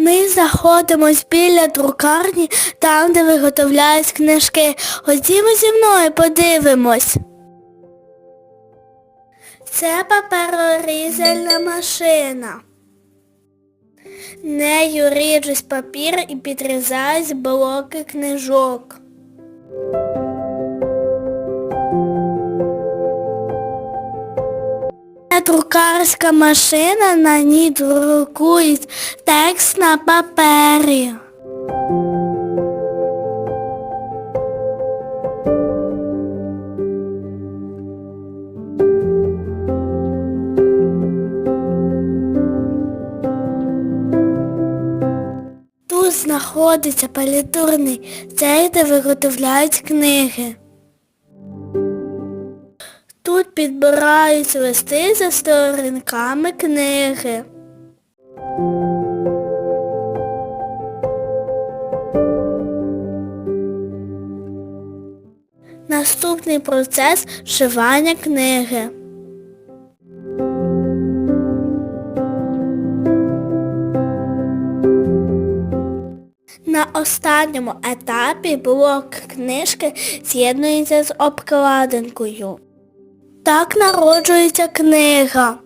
Ми знаходимось біля друкарні, там, де виготовляють книжки. Ходімо зі мною, подивимось. Це паперорізальна машина. Нею ріжуть папір і підрізають блоки книжок. Друкарська машина, на ній друкують текст на папері. Тут знаходиться палітурний цей, де виготовляють книги. Тут підбирають листи за сторінками книги. Наступний процес вшивання книги. На останньому етапі блок книжки з'єднується з обкладинкою. Так народжується книга.